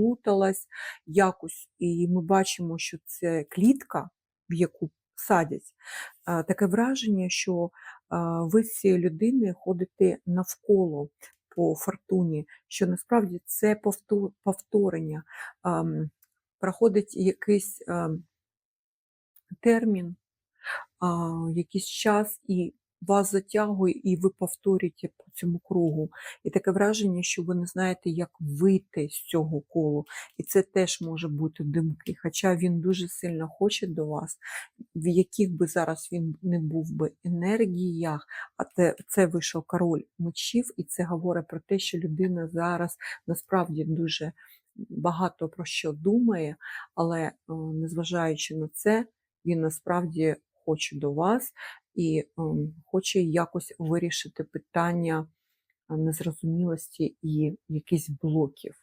плуталась якось, і ми бачимо, що це клітка, в яку садять. Таке враження, що ви з людиною ходите навколо по фортуні, що насправді це повторення. Проходить якийсь термін, якийсь час, і вас затягує, і ви повторюєте по цьому кругу. І таке враження, що ви не знаєте, як вийти з цього колу. І це теж може бути димки. Хоча він дуже сильно хоче до вас, в яких би зараз він не був би енергіях, а це, це вийшов король мечів, і це говорить про те, що людина зараз насправді дуже багато про що думає, але е, незважаючи на це, він насправді хоче до вас і ем, хоче якось вирішити питання е, незрозумілості і якісь блоків.